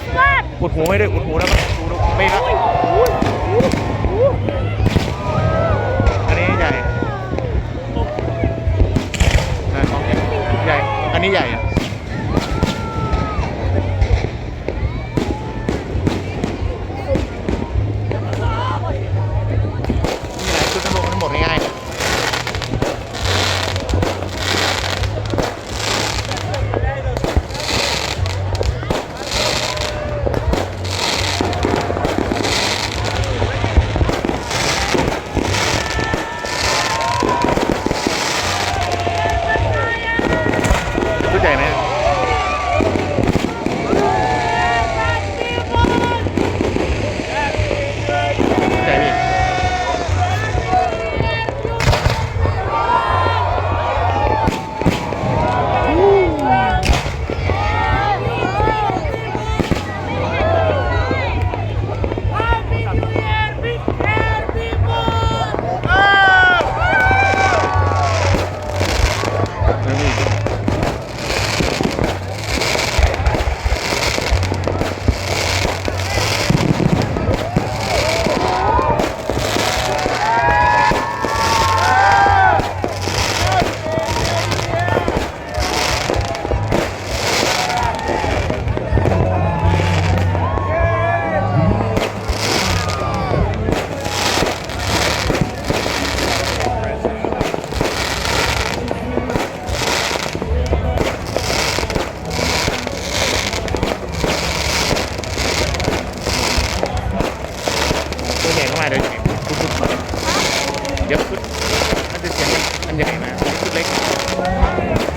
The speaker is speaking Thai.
สุดยอดอุดหูให้ด้วยอุดหูแล้วไม่ครับ มาเดี๋ยวชุดชุดเดี๋ยวชุดมันจะเสียงอันใหญ่มากชุดเล็ก